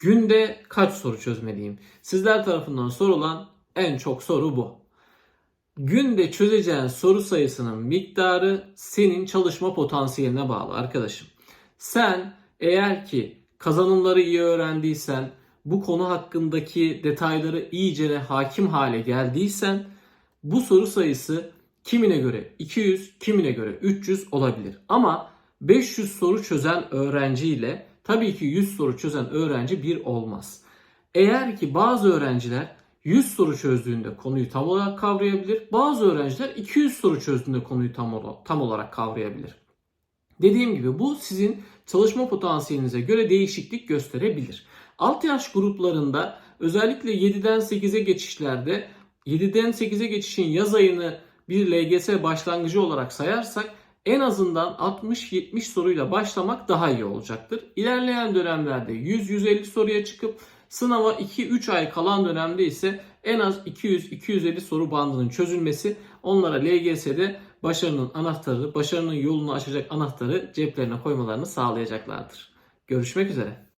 Günde kaç soru çözmeliyim? Sizler tarafından sorulan en çok soru bu. Günde çözeceğin soru sayısının miktarı senin çalışma potansiyeline bağlı arkadaşım. Sen eğer ki kazanımları iyi öğrendiysen, bu konu hakkındaki detayları iyice hakim hale geldiysen bu soru sayısı kimine göre 200, kimine göre 300 olabilir. Ama 500 soru çözen öğrenciyle tabii ki 100 soru çözen öğrenci bir olmaz. Eğer ki bazı öğrenciler 100 soru çözdüğünde konuyu tam olarak kavrayabilir. Bazı öğrenciler 200 soru çözdüğünde konuyu tam, ola- tam olarak kavrayabilir. Dediğim gibi bu sizin çalışma potansiyelinize göre değişiklik gösterebilir. Alt yaş gruplarında özellikle 7'den 8'e geçişlerde 7'den 8'e geçişin yaz ayını bir LGS başlangıcı olarak sayarsak en azından 60-70 soruyla başlamak daha iyi olacaktır. İlerleyen dönemlerde 100-150 soruya çıkıp sınava 2-3 ay kalan dönemde ise en az 200-250 soru bandının çözülmesi onlara LGS'de başarının anahtarı, başarının yolunu açacak anahtarı ceplerine koymalarını sağlayacaklardır. Görüşmek üzere.